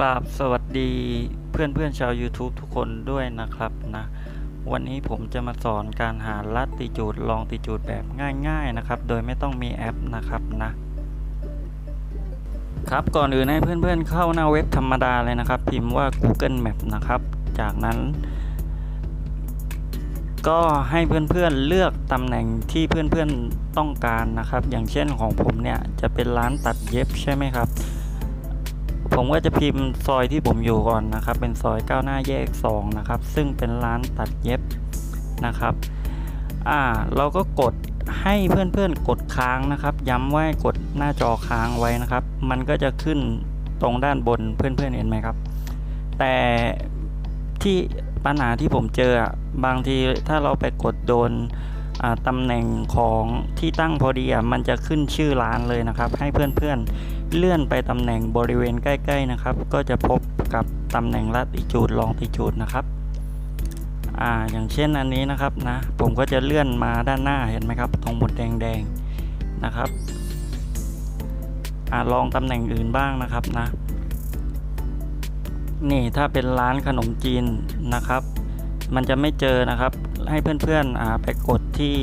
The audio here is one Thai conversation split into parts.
กราบสวัสดีเพื่อนเพื่อนๆชาว YouTube ทุกคนด้วยนะครับนะ วันนี้ผมจะมาสอนการหาลัติจูดลองติจูดแบบง่ายๆนะครับ โดยไม่ต้องมีแอปนะครับนะครับก่อนอื่นให้เพื่อนๆเข้าหน้าเว็บธรรมดาเลยนะครับ พิมพ์ว่า Google Map นะครับ จากนั้น ก็ให้เพื่อนๆเลือกตำแหน่งที่เพื่อนๆต้องการนะครับ อย่างเช่นของผมเนี่ยจะเป็นร้านตัดเย็บใช่ไหมครับ ผมก็จะพิมพ์ซอยที่ผมอยู่ก่อนนะครับ เป็นซอยก้าวหน้าแยก 2 นะครับ ซึ่งเป็นร้านตัดเย็บนะครับ อ่า เราก็กดให้เพื่อนๆกดค้างนะครับ ย้ำว่าให้กดหน้าจอค้างไว้นะครับ มันก็จะขึ้นตรงด้านบนเพื่อนๆเห็นไหมครับ แต่ที่ปัญหาที่ผมเจอบางทีถ้าเราไปกดโดน ตำแหน่งของที่ตั้งพอดีอะมันจะขึ้นชื่อร้านเลยนะครับ ให้เพื่อนๆเลื่อนไปตำแหน่งบริเวณใกล้ ๆนะครับ ก็จะพบกับตำแหน่งลัติจูดลองติจูดนะครับอ่าอย่างเช่นอันนี้นะครับนะผมก็จะเลื่อนมาด้านหน้าเห็นไหมครับ ตรงหมุดแดงๆนะครับอ่าลองตำแหน่งอื่นบ้างนะครับนะนี่ถ้าเป็นร้านขนมจีนนะครับ มันจะไม่เจอนะครับ ให้เพื่อนๆอ่าไปกดที่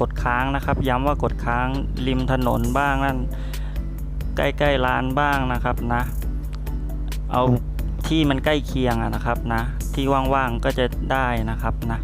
กดค้างนะครับ ย้ำว่ากดค้างริมถนนบ้างนั่นใกล้ๆร้านบ้างนะครับนะ เอาที่มันใกล้เคียงอะนะครับนะ ที่ว่างๆก็จะได้นะครับนะ